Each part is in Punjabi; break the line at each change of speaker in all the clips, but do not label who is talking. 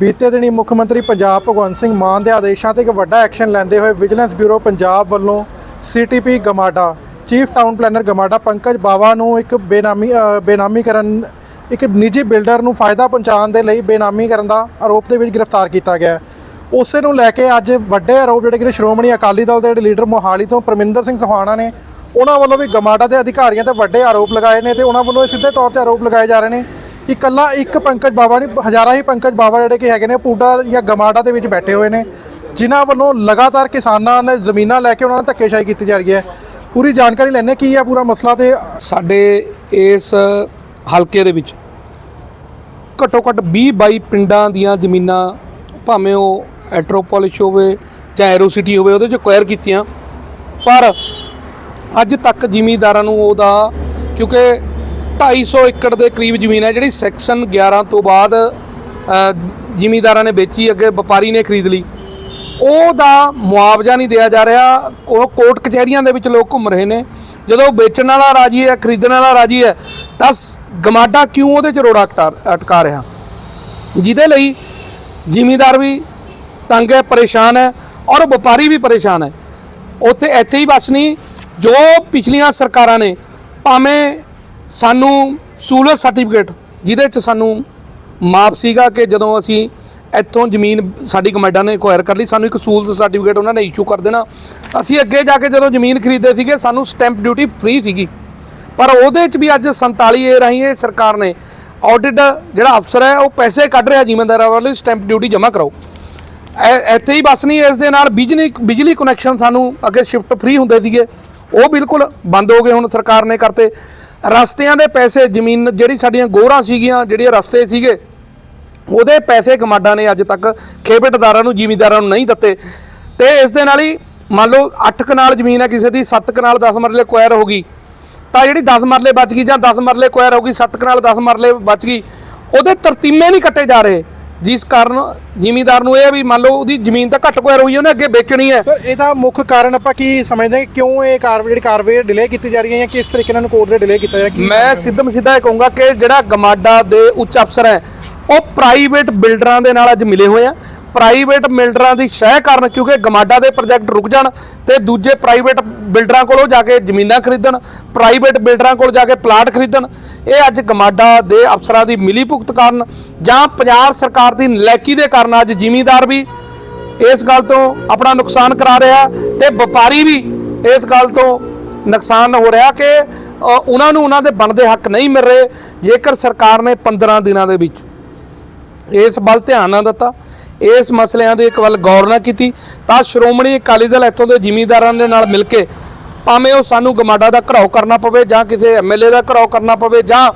ਬੀਤੇ ਦਿਨੀ ਮੁੱਖ ਮੰਤਰੀ ਪੰਜਾਬ ਭਗਵੰਤ ਸਿੰਘ ਮਾਨ ਦੇ ਆਦੇਸ਼ਾਂ ਤੇ ਇੱਕ ਵੱਡਾ ਐਕਸ਼ਨ ਲੈਂਦੇ ਹੋਏ ਵਿਜੀਲੈਂਸ ਬਿਊਰੋ ਪੰਜਾਬ ਵੱਲੋਂ CTP GMADA, chief town planner GMADA Pankaj Bawa ਨੂੰ ਇੱਕ ਬੇਨਾਮੀ ਬੇਨਾਮੀ ਕਰਨ ਇੱਕ ਨਿੱਜੀ ਬਿਲਡਰ ਨੂੰ ਫਾਇਦਾ ਪਹੁੰਚਾਉਣ ਦੇ ਲਈ ਬੇਨਾਮੀ ਕਰਨ ਦਾ ਆਰੋਪ ਦੇ ਵਿੱਚ ਗ੍ਰਿਫਤਾਰ ਕੀਤਾ ਗਿਆ ਉਸੇ ਨੂੰ ਲੈ ਕੇ ਅੱਜ ਵੱਡੇ ਆਰੋਪ ਜਿਹੜੇ ਕਿ ਸ਼੍ਰੋਮਣੀ ਅਕਾਲੀ ਦਲ ਦੇ ਲੀਡਰ ਮੋਹਾਲੀ ਤੋਂ ਪਰਮਿੰਦਰ ਸਿੰਘ ਸੋਹਾਣਾ ਨੇ, ਉਹਨਾਂ ਵੱਲੋਂ ਵੀ ਗਮਾਡਾ ਦੇ ਅਧਿਕਾਰੀਆਂ ਤੇ ਵੱਡੇ ਆਰੋਪ ਲਗਾਏ ਨੇ ਤੇ ਉਹਨਾਂ ਵੱਲੋਂ ਸਿੱਧੇ ਤੌਰ ਤੇ ਆਰੋਪ ਲਗਾਏ ਜਾ ਰਹੇ ਨੇ ਕਿ ਕੱਲਾ ਇੱਕ ਪੰਕਜ ਬਾਵਾ ਨਹੀਂ, ਹਜ਼ਾਰਾਂ ਹੀ ਪੰਕਜ ਬਾਵਾ ਜਿਹੜੇ ਕਿ ਹੈਗੇ ਨੇ, ਪੂਡਾ ਜਾਂ ਗਮਾਡਾ ਦੇ ਵਿੱਚ ਬੈਠੇ ਹੋਏ ਨੇ, ਜਿਨ੍ਹਾਂ ਵੱਲੋਂ ਲਗਾਤਾਰ ਕਿਸਾਨਾਂ ਨੇ ਜ਼ਮੀਨਾਂ ਲੈ ਕੇ ਉਹਨਾਂ ਨਾਲ ਧੱਕੇਸ਼ਾਹੀ ਕੀਤੀ ਜਾ ਰਹੀ ਹੈ। ਪੂਰੀ ਜਾਣਕਾਰੀ ਲੈਣੇ ਕੀ ਹੈ ਪੂਰਾ ਮਸਲਾ ਤੇ?
ਸਾਡੇ ਇਸ ਹਲਕੇ ਦੇ ਵਿੱਚ ਘੱਟੋ ਘੱਟ 20 22 ਪਿੰਡਾਂ ਦੀਆਂ ਜ਼ਮੀਨਾਂ, ਭਾਵੇਂ ਉਹ ਐਟਰੋਪੋਲਿਸ ਹੋਵੇ ਜਾਂ ਐਰੋਸਿਟੀ ਹੋਵੇ, ਉਹਦੇ ਚ ਕੁਐਰ ਕੀਤੀਆਂ। ਪਰ ਅੱਜ ਤੱਕ ਜ਼ਿਮੀਂਦਾਰਾਂ ਨੂੰ ਉਹਦਾ, ਕਿਉਂਕਿ 250 ਏਕੜ ਦੇ ਕਰੀਬ ਜ਼ਮੀਨ ਹੈ ਜਿਹੜੀ ਸੈਕਸ਼ਨ 11 ਤੋਂ ਬਾਅਦ ਅ, ਜ਼ਿਮੀਂਦਾਰਾਂ ਨੇ ਵੇਚੀ ਅੱਗੇ ਵਪਾਰੀ ਨੇ ਖਰੀਦ ਲਈ। ਉਹਦਾ ਮੁਆਵਜ਼ਾ ਨਹੀਂ ਦਿਆ ਜਾ ਰਿਹਾ। ਉਹ ਕੋਰਟ ਕਚਹਿਰੀਆਂ ਦੇ ਵਿੱਚ ਲੋਕ ਘੁੰਮ ਰਹੇ ਨੇ। ਜਦੋਂ ਵੇਚਣ ਵਾਲਾ ਰਾਜੀ ਹੈ ਖਰੀਦਣ ਵਾਲਾ ਰਾਜੀ ਹੈ ਤਾਂ ਸ- ਗਮਾਡਾ ਕਿਉਂ ਉਹਦੇ ਚ ਰੋੜਾ ਅਟਕਾ- ਅਟਕਾ ਰਿਹਾ? ਜਿਹਦੇ ਲਈ ਜ਼ਿਮੀਂਦਾਰ ਵੀ ਤੰਗ ਹੈ ਪਰੇਸ਼ਾਨ ਹੈ ਔਰ ਵਪਾਰੀ ਵੀ ਪਰੇਸ਼ਾਨ ਹੈ। ਉੱਥੇ ਇੱਥੇ ਹੀ ਬਸ ਨਹੀਂ ਜੋ ਪਿਛਲੀਆਂ ਸਰਕਾਰਾਂ ਨੇ ਭਾਵੇਂ ਸਾਨੂੰ ਸਹੂਲਤ ਸਰਟੀਫਿਕੇਟ, ਜਿਹਦੇ ਚ ਸਾਨੂੰ ਮਾਪ ਸੀਗਾ ਕਿ ਜਦੋਂ ਅਸੀਂ ਇੱਥੋਂ ਜ਼ਮੀਨ ਸਾਡੀ ਕਮੇਡਾ ਨੇ ਐਕਵਾਇਰ ਕਰ ਲਈ, ਸਾਨੂੰ ਇੱਕ ਸਹੂਲਤ ਸਰਟੀਫਿਕੇਟ ਉਹਨਾਂ ਨੇ ਇਸ਼ੂ ਕਰ ਦੇਣਾ। ਅਸੀਂ ਅੱਗੇ ਜਾ ਕੇ ਜਦੋਂ ਜ਼ਮੀਨ ਖਰੀਦੇ ਸੀਗੇ, ਸਾਨੂੰ ਸਟੈਂਪ ਡਿਊਟੀ ਫ੍ਰੀ ਸੀਗੀ। ਪਰ ਉਹਦੇ ਚ ਵੀ ਅੱਜ 47 ਏ ਰਾਹੀਂ ਇਹ ਸਰਕਾਰ ਨੇ ਆਡਿਟ ਜਿਹੜਾ ਅਫਸਰ ਹੈ, ਉਹ ਪੈਸੇ ਕੱਢ ਰਿਹਾ ਜ਼ਿਮੀਂਦਾਰਾਂ ਵੱਲੋਂ ਸਟੈਂਪ ਡਿਊਟੀ ਜਮ੍ਹਾਂ ਕਰਾਓ। ਐ- ਇੱਥੇ ਹੀ ਬਸ ਨਹੀਂ, ਇਸ ਦੇ ਨਾਲ ਬਿਜਲੀ ਬਿਜਲੀ ਕਨੈਕਸ਼ਨ ਸਾਨੂੰ ਅੱਗੇ ਸ਼ਿਫਟ ਫ੍ਰੀ ਹੁੰਦੇ ਸੀਗੇ। ਉਹ ਬਿਲਕੁਲ ਬੰਦ ਹੋ ਗਏ ਹੁਣ ਸਰਕਾਰ ਨੇ ਕਰਤੇ। ਰਸਤਿਆਂ ਦੇ ਪੈਸੇ, ਜ਼ਮੀਨ ਜਿਹੜੀ ਸਾਡੀਆਂ ਗੋਹਰਾਂ ਸੀਗੀਆਂ ਜਿਹੜੇ ਰਸਤੇ ਸੀਗੇ, ਉਹਦੇ ਪੈਸੇ ਗਮਾਡਾ ਨੇ ਅੱਜ ਤੱਕ ਖੇਪੇਟਦਾਰਾਂ ਨੂੰ, ਜ਼ਿਮੀਂਦਾਰਾਂ ਨੂੰ ਨਹੀਂ ਦਿੱਤੇ। ਤੇ ਇਸ ਦੇ ਨਾਲ ਹੀ ਮੰਨ ਲਓ 8 ਕਨਾਲ ਜ਼ਮੀਨ ਹੈ ਕਿਸੇ ਦੀ 7 ਕਨਾਲ 10 ਮਰਲੇ ਕੁਐਰ ਹੋ ਗਈ, ਤਾਂ ਜਿਹੜੀ 10 ਮਰਲੇ ਬਚ ਗਈ ਜਾਂ 10 ਮਰਲੇ ਕੁਐਰ ਹੋ ਗਈ 7 ਕਨਾਲ 10 ਮਰਲੇ ਬਚ ਗਈ, ਉਹਦੇ ਤਰਤੀਮੇ ਨਹੀਂ ਕੱਟੇ ਜਾ ਰਹੇ। ਜਿਸ ਕਾਰਨ ਜ਼ਿਮੀਂਦਾਰ ਨੂੰ ਇਹ ਹੈ ਵੀ ਮੰਨ ਲਓ ਉਹਦੀ ਜ਼ਮੀਨ ਤਾਂ ਘੱਟ ਕੁਐਰ ਹੋਈ ਹੈ ਉਹਨੇ ਅੱਗੇ ਵੇਚਣੀ ਹੈ।
ਸਰ ਇਹਦਾ ਮੁੱਖ ਕਾਰਨ ਆਪਾਂ ਕੀ ਸਮਝਦੇ ਹਾਂ? ਕਿਉਂ ਇਹ ਕਾਰਵਾਈ ਜਿਹੜੀ ਕਾਰਵਾਈ ਡਿਲੇ ਕੀਤੀ ਜਾ ਰਹੀ ਹੈ ਜਾਂ ਕਿਸ ਤਰੀਕੇ ਨਾਲ ਕੋਰਟ ਦੇ ਡਿਲੇ ਕੀਤਾ ਜਾ ਰਿਹਾ?
ਮੈਂ ਸਿੱਧਮ ਸਿੱਧਾ ਇਹ ਕਹੂੰਗਾ ਕਿ ਜਿਹੜਾ ਗਮਾਡਾ ਦੇ ਉੱਚ ਅਫਸਰ ਹੈ ਉਹ ਪ੍ਰਾਈਵੇਟ ਬਿਲਡਰਾਂ ਦੇ ਨਾਲ ਅੱਜ ਮਿਲੇ ਹੋਏ ਆ। ਪ੍ਰਾਈਵੇਟ ਬਿਲਡਰਾਂ ਦੀ ਸ਼ਹਿ ਕਰਨ ਕਿਉਂਕਿ ਗਮਾਡਾ ਦੇ ਪ੍ਰੋਜੈਕਟ ਰੁਕ ਜਾਣ ਤੇ ਦੂਜੇ ਪ੍ਰਾਈਵੇਟ ਬਿਲਡਰਾਂ ਕੋਲੋਂ ਜਾ ਕੇ ਜ਼ਮੀਨਾਂ ਖਰੀਦਣ, ਪ੍ਰਾਈਵੇਟ ਬਿਲਡਰਾਂ ਕੋਲ ਜਾ ਕੇ ਪਲਾਟ ਖਰੀਦਣ, ਇਹ ਅੱਜ ਗਮਾਡਾ ਦੇ ਅਫਸਰਾਂ ਦੀ ਮਿਲੀ ਭੁਗਤ ਕਾਰਨ ਜਾਂ ਪੰਜਾਬ ਸਰਕਾਰ ਦੀ ਨਲਾਇਕੀ ਦੇ ਕਾਰਨ ਅੱਜ ਜ਼ਿਮੀਂਦਾਰ ਵੀ ਇਸ ਗੱਲ ਤੋਂ ਆਪਣਾ ਨੁਕਸਾਨ ਕਰਾ ਰਿਹਾ ਤੇ ਵਪਾਰੀ ਵੀ ਇਸ ਗੱਲ ਤੋਂ ਨੁਕਸਾਨ ਹੋ ਰਿਹਾ ਕਿ ਉਹਨਾਂ ਨੂੰ ਉਹਨਾਂ ਦੇ ਬਣਦੇ ਹੱਕ ਨਹੀਂ ਮਿਲ ਰਹੇ, ਜੇਕਰ ਸਰਕਾਰ ਨੇ 15 ਦਿਨਾਂ ਦੇ ਵਿੱਚ ਇਸ ਵੱਲ ਧਿਆਨ ਨਾ ਦਿੱਤਾ ਇਸ ਮਸਲਿਆਂ ਦੇ ਇੱਕ ਵੱਲ ਗੌਰ ਨਾ ਕੀਤੀ, ਤਾਂ ਸ਼੍ਰੋਮਣੀ ਅਕਾਲੀ ਦਲ ਇੱਥੋਂ ਦੇ ਜ਼ਿਮੀਂਦਾਰਾਂ ਦੇ ਨਾਲ ਮਿਲ ਕੇ ਭਾਵੇਂ ਉਹ ਸਾਨੂੰ ਗਮਾਡਾ ਦਾ ਘਰਾਓ ਕਰਨਾ ਪਵੇ ਜਾਂ ਕਿਸੇ ਐਮਐਲਏ ਦਾ ਘਰਾਓ ਕਰਨਾ ਪਵੇ ਜਾਂ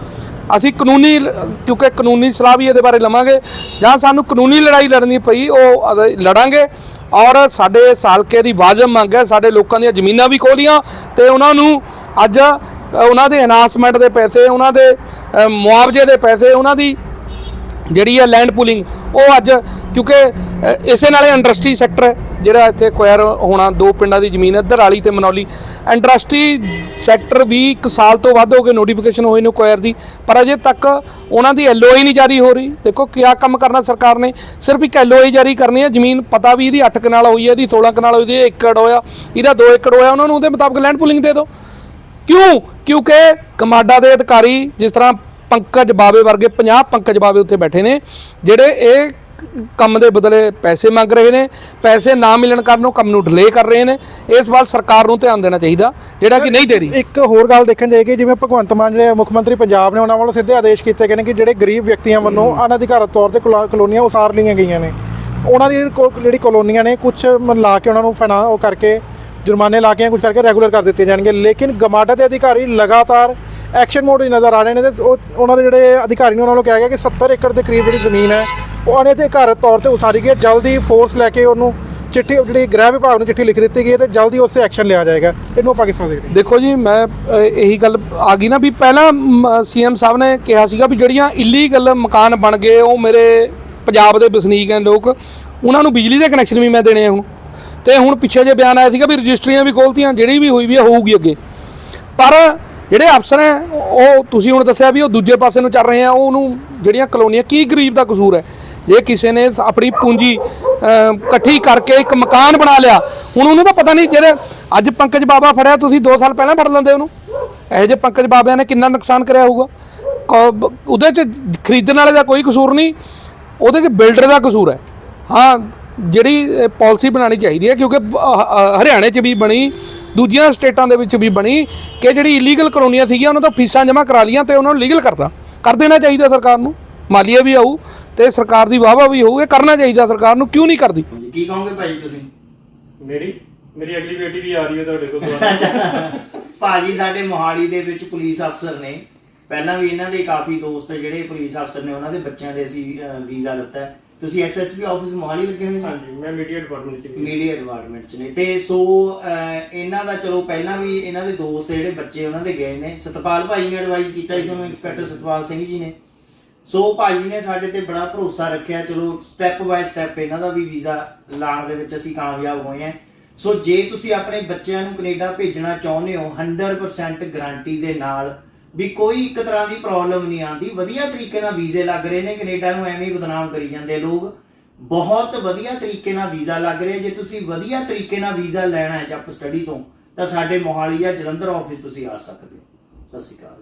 ਅਸੀਂ ਕਾਨੂੰਨੀ ਕਿਉਂਕਿ ਕਾਨੂੰਨੀ ਸਲਾਹ ਵੀ ਇਹਦੇ ਬਾਰੇ ਲਵਾਂਗੇ, ਜਾਂ ਸਾਨੂੰ ਕਾਨੂੰਨੀ ਲੜਾਈ ਲੜਨੀ ਪਈ, ਉਹ ਲੜਾਂਗੇ। ਔਰ ਸਾਡੇ ਸਾਲਕੇ ਦੀ ਵਾਜਬ ਮੰਗ ਹੈ, ਸਾਡੇ ਲੋਕਾਂ ਦੀਆਂ ਜ਼ਮੀਨਾਂ ਵੀ ਖੋਲੀਆਂ ਤੇ ਉਹਨਾਂ ਨੂੰ ਅੱਜ ਉਹਨਾਂ ਦੇ ਅਨਾਉਂਸਮੈਂਟ ਦੇ ਪੈਸੇ, ਉਹਨਾਂ ਦੇ ਮੁਆਵਜ਼ੇ ਦੇ ਪੈਸੇ, ਉਹਨਾਂ ਦੀ ਜਿਹੜੀ ਹੈ ਲੈਂਡ ਪੂਲਿੰਗ ਉਹ ਅੱਜ ਕਿਉਂਕਿ ਅ, ਇਸੇ ਨਾਲੇ ਇੰਡਸਟਰੀ ਸੈਕਟਰ ਹੈ ਜਿਹੜਾ ਇੱਥੇ ਕੁਐਰ ਹੋਣਾ ਦੋ ਪਿੰਡਾਂ ਦੀ ਜ਼ਮੀਨ ਹੈ ਦਰਾਲੀ ਤੇ ਮਨੌਲੀ। ਇੰਡਸਟਰੀ ਸੈਕਟਰ ਵੀ 1 ਸਾਲ ਤੋਂ ਵੱਧ ਹੋ ਗਏ ਨੋਟੀਫਿਕੇਸ਼ਨ ਹੋਏ ਨੂੰ ਕੁਐਰ ਦੀ ਪਰ ਅਜੇ ਤੱਕ ਉਹਨਾਂ ਦੀ ਐਲਓਆਈ ਨਹੀਂ ਜਾਰੀ ਹੋ ਰਹੀ। ਦੇਖੋ ਕਿਆ ਕੰਮ ਕਰਨਾ ਸਰਕਾਰ ਨੇ? ਸਿਰਫ ਇੱਕ ਐਲਓਆਈ ਜਾਰੀ ਕਰਨੀ ਹੈ ਜ਼ਮੀਨ ਪਤਾ ਵੀ ਇਹਦੀ 8 ਕਨਾਲ ਹੋਈ ਹੈ ਇਹਦੀ 16 ਕਨਾਲ ਹੋਈ ਹੈ ਇਹਦੀ ਏਕੜ ਹੋਇਆ ਇਹਦਾ 2 ਏਕੜ ਹੋਇਆ ਉਹਨਾਂ ਨੂੰ ਉਹਦੇ ਮੁਤਾਬਕ ਲੈਂਡ ਪੂਲਿੰਗ ਦੇ ਦਿਓ। ਕਿਉਂ? ਕਿਉਂਕਿ ਕਮਾਡਾ ਦੇ ਅਧਿਕਾਰੀ ਜਿਸ ਤਰ੍ਹਾਂ ਪੰਕਜ ਬਾਵੇ ਵਰਗੇ 50 ਪੰਕਜ ਬਾਵੇ ਉੱਥੇ ਬੈਠੇ ਨੇ ਜਿਹੜੇ ਇਹ ਕੰਮ ਦੇ ਬਦਲੇ ਪੈਸੇ ਮੰਗ ਰਹੇ ਨੇ ਪੈਸੇ ਨਾ ਮਿਲਣ ਕਾਰਨ ਉਹ ਕੰਮ ਨੂੰ ਡਿਲੇ ਕਰ ਰਹੇ ਨੇ। ਇਸ ਵੱਲ ਸਰਕਾਰ ਨੂੰ ਧਿਆਨ ਦੇਣਾ ਚਾਹੀਦਾ ਜਿਹੜਾ ਕਿ ਨਹੀਂ ਦੇ ਰਹੀ।
ਇੱਕ ਹੋਰ ਗੱਲ ਦੇਖਣ ਜਾਏਗੀ ਜਿਵੇਂ ਭਗਵੰਤ ਮਾਨ ਜਿਹੜੇ ਮੁੱਖ ਮੰਤਰੀ ਪੰਜਾਬ ਨੇ ਉਹਨਾਂ ਵੱਲੋਂ ਸਿੱਧੇ ਆਦੇਸ਼ ਕੀਤੇ ਗਏ ਨੇ ਕਿ ਜਿਹੜੇ ਗਰੀਬ ਵਿਅਕਤੀਆਂ ਵੱਲੋਂ ਅਨਧਿਕਾਰਤ ਤੌਰ ਤੇ ਕਲੋ- ਕਲੋਨੀਆਂ ਉਸਾਰ ਲਈਆਂ ਗਈਆਂ ਨੇ। ਉਹਨਾਂ ਦੀ ਜਿਹੜੀ ਕਲੋਨੀਆਂ ਨੇ ਕੁਝ ਲਾ ਕੇ ਉਹਨਾਂ ਨੂੰ ਫਨਾ ਉਹ ਕਰਕੇ ਜੁਰਮਾਨੇ ਲਾ ਕੇ ਕੁਝ ਕਰਕੇ ਰੈਗੂਲਰ ਕਰ ਦਿੱਤੇ ਜਾਣਗੇ। ਲੇਕਿਨ ਗਮਾਡਾ ਦੇ ਅਧਿਕਾਰੀ ਲਗਾਤਾਰ ਐਕਸ਼ਨ ਮੋਡ ਵਿੱਚ ਨਜ਼ਰ ਆ ਰਹੇ ਨੇ ਤੇ ਉਹ- ਉਹਨਾਂ ਦੇ ਜਿਹੜੇ ਅਧਿਕਾਰੀ ਨੇ ਉਹਨਾਂ ਨੂੰ ਕਿਹਾ ਗਿਆ ਕਿ 70 ਏਕੜ ਦੇ ਕਰੀਬ ਜਿਹੜੀ ਜ਼ਮੀਨ ਹੈ ਉਹਨੇ ਉਹ ਘਰ ਤੌਰ ਤੇ ਉਸਾਰੀ ਗਈ ਹੈ। ਜਲਦੀ ਫੋਰਸ ਲੈ ਕੇ ਉਹਨੂੰ ਚਿੱਠੀ ਜਿਹੜੀ ਗ੍ਰਹਿ ਵਿਭਾਗ ਨੂੰ ਚਿੱਠੀ ਲਿਖ ਦਿੱਤੀ ਗਈ ਹੈ ਤੇ ਜਲਦੀ ਉਸ ਤੇ ਐਕਸ਼ਨ ਲਿਆ ਜਾਏਗਾ। ਇਹਨੂੰ ਆਪਾਂ ਕਿਸ ਤਰ੍ਹਾਂ ਦੇਖਦੇ ਹਾਂ?
ਦੇਖੋ ਜੀ ਮੈਂ ਅ, ਇਹੀ ਗੱਲ ਆ ਗਈ ਨਾ ਵੀ ਪਹਿਲਾਂ ਸੀਐਮ ਸਾਹਿਬ ਨੇ ਕਿਹਾ ਸੀਗਾ ਵੀ ਜਿਹੜੀਆਂ ਇਲੀਗਲ ਮਕਾਨ ਬਣ ਗਏ ਉਹ ਮੇਰੇ ਪੰਜਾਬ ਦੇ ਵਸਨੀਕ ਹਨ ਲੋਕ ਉਹਨਾਂ ਨੂੰ ਬਿਜਲੀ ਦੇ ਕਨੈਕਸ਼ਨ ਵੀ ਮੈਂ ਦੇਣੇ ਆ ਹੁਣ। ਤੇ ਹੁਣ ਪਿੱਛੇ ਜੇ ਬਿਆਨ ਆਇਆ ਸੀਗਾ ਵੀ ਰਜਿਸਟਰੀਆਂ ਵੀ ਖੋਲਤੀਆਂ ਜਿਹੜੀ ਵੀ ਹੋਈ ਵੀ ਆ, ਹੋਊਗੀ ਅੱਗੇ। ਪਰ ਜਿਹੜੇ ਅਫਸਰ ਹੈ ਉਹ ਤੁਸੀਂ ਹੁਣ ਦੱਸਿਆ ਵੀ ਉਹ ਦੂਜੇ ਪਾਸੇ ਨੂੰ ਚੱਲ ਰਹੇ ਆ ਉਹਨੂੰ ਜਿਹੜੀਆਂ ਕਲੋਨੀਆਂ ਕੀ ਗਰੀਬ ਦਾ ਕਸੂਰ ਹੈ? ਜੇ ਕਿਸੇ ਨੇ ਆਪਣੀ ਪੂੰਜੀ ਇਕੱਠੀ ਕਰਕੇ ਇੱਕ ਮਕਾਨ ਬਣਾ ਲਿਆ, ਹੁਣ ਉਹਨੂੰ ਤਾਂ ਪਤਾ ਨਹੀਂ ਜਿਹੜੇ ਅੱਜ ਪੰਕਜ ਬਾਬਾ ਫੜਿਆ, ਤੁਸੀਂ 2 ਸਾਲ ਪਹਿਲਾਂ ਫੜ ਲੈਂਦੇ ਉਹਨੂੰ। ਇਹੋ ਜਿਹੇ ਪੰਕਜ ਬਾਬਿਆਂ ਨੇ ਕਿੰਨਾ ਨੁਕਸਾਨ ਕਰਿਆ ਹੋਊਗਾ। ਉਹਦੇ ਚ ਖਰੀਦਣ ਵਾਲੇ ਦਾ ਕੋਈ ਕਸੂਰ ਨਹੀਂ, ਉਹਦੇ ਚ ਬਿਲਡਰ ਦਾ ਕਸੂਰ ਹੈ। ਹਾਂ, ਜਿਹੜੀ ਪਾਲਿਸੀ ਬਣਾਉਣੀ ਚਾਹੀਦੀ ਹੈ, ਕਿਉਂਕਿ ਹਰਿਆਣੇ 'ਚ ਵੀ ਬਣੀ, ਦੂਜੀਆਂ ਸਟੇਟਾਂ ਦੇ ਵਿੱਚ ਵੀ ਬਣੀ, ਕਿ ਜਿਹੜੀ ਇਲੀਗਲ ਕਲੋਨੀਆਂ ਸੀਗੀਆਂ, ਉਹਨਾਂ ਤੋਂ ਫੀਸਾਂ ਜਮ੍ਹਾਂ ਕਰਾ ਲੀਆਂ ਤੇ ਉਹਨਾਂ ਨੂੰ ਲੀਗਲ ਕਰਤਾ। ਕਰ ਦੇਣਾ ਚਾਹੀਦਾ ਸਰਕਾਰ ਨੂੰ। ਮਾਲੀਆ ਵੀ ਆਊ ਤੇ ਸਰਕਾਰ ਦੀ ਵਾਹਵਾ ਵੀ ਹੋਊ ਇਹ ਕਰਨਾ ਚਾਹੀਦਾ ਸਰਕਾਰ ਨੂੰ ਕਿਉਂ ਨਹੀਂ ਕਰਦੀ?
ਕੀ ਕਹੋਗੇ ਭਾਈ ਤੁਸੀਂ?
ਮੇਰੀ? ਮੇਰੀ ਅਗਲੀ ਬੇਟੀ ਵੀ ਆ ਰਹੀ ਹੈ ਤੁਹਾਡੇ ਕੋਲ
ਭਾਜੀ ਸਾਡੇ ਮੋਹਾਲੀ ਦੇ ਵਿੱਚ ਪੁਲਿਸ ਅਫਸਰ ਨੇ। ਪਹਿਲਾਂ ਵੀ ਇਹਨਾਂ ਦੇ ਕਾਫੀ ਦੋਸਤ ਜਿਹੜੇ ਪੁਲਿਸ ਅਫਸਰ ਨੇ ਉਹਨਾਂ ਦੇ ਬੱਚਿਆਂ ਦੇ ਅਸੀਂ ਵੀਜ਼ਾ ਲਿੱਤਾ ਹੈ। ਤੁਸੀਂ ਐਸਐਸਪੀ ਆਫਿਸ ਮੋਹਾਲੀ ਲੱਗੇ ਹੋਏ ਜੀ?
ਹਾਂਜੀ ਮੈਂ ਮੀਡੀਆ ਡਿਪਾਰਟਮੈਂਟ ਚ
ਮੀਡੀਆ ਡਿਪਾਰਟਮੈਂਟ ਚ ਨੇ। ਤੇ ਸੋ ਇਹਨਾਂ ਦਾ ਚਲੋ ਪਹਿਲਾਂ ਵੀ ਇਹਨਾਂ ਦੇ ਦੋਸਤ ਜਿਹੜੇ ਬੱਚੇ ਉਹਨਾਂ ਦੇ ਗਏ ਨੇ। ਸਤਪਾਲ ਭਾਈ ਨੇ ਐਡਵਾਈਸ ਕੀਤਾ ਸੀ ਤੁਹਾਨੂੰ ਇੰਸਪੈਕਟਰ ਸਤਪਾਲ ਸਿੰਘ ਜੀ ਨੇ। ਸੋ ਭਾਜੀ ਨੇ ਸਾਡੇ ਤੇ ਬੜਾ ਭਰੋਸਾ ਰੱਖਿਆ, ਚਲੋ ਸਟੈਪ ਬਾਏ ਸਟੈਪ ਇਹਨਾਂ ਦਾ ਵੀ ਵੀਜ਼ਾ ਲਾਣ ਦੇ ਵਿੱਚ ਅਸੀਂ ਕਾਮਯਾਬ ਹੋਏ ਹਾਂ। ਸੋ ਜੇ ਤੁਸੀਂ ਆਪਣੇ ਬੱਚਿਆਂ ਨੂੰ ਕੈਨੇਡਾ ਭੇਜਣਾ ਚਾਹੁੰਦੇ ਹੋ 100% ਗਾਰੰਟੀ ਦੇ ਨਾਲ ਵੀ ਕੋਈ ਇੱਕ ਤਰ੍ਹਾਂ ਦੀ ਪ੍ਰੋਬਲਮ ਨਹੀਂ ਆਂਦੀ ਵਧੀਆ ਤਰੀਕੇ ਨਾਲ ਵੀਜ਼ੇ ਲੱਗ ਰਹੇ ਨੇ, ਕੈਨੇਡਾ ਨੂੰ ਐਵੇਂ ਹੀ ਬਦਨਾਮ ਕਰੀ ਜਾਂਦੇ ਲੋਕ। ਬਹੁਤ ਵਧੀਆ ਤਰੀਕੇ ਨਾਲ ਵੀਜ਼ਾ ਲੱਗ ਰਿਹਾ। ਜੇ ਤੁਸੀਂ ਵਧੀਆ ਤਰੀਕੇ ਨਾਲ ਵੀਜ਼ਾ ਲੈਣਾ ਹੈ ਜੱਪ ਸਟੱਡੀ ਤੋਂ, ਤਾਂ ਸਾਡੇ ਮੋਹਾਲੀ ਜਾਂ ਜਲੰਧਰ ਆਫਿਸ ਤੁਸੀਂ ਆ ਸਕਦੇ ਹੋ। ਸਤਿ ਸ਼੍ਰੀ ਅਕਾਲ।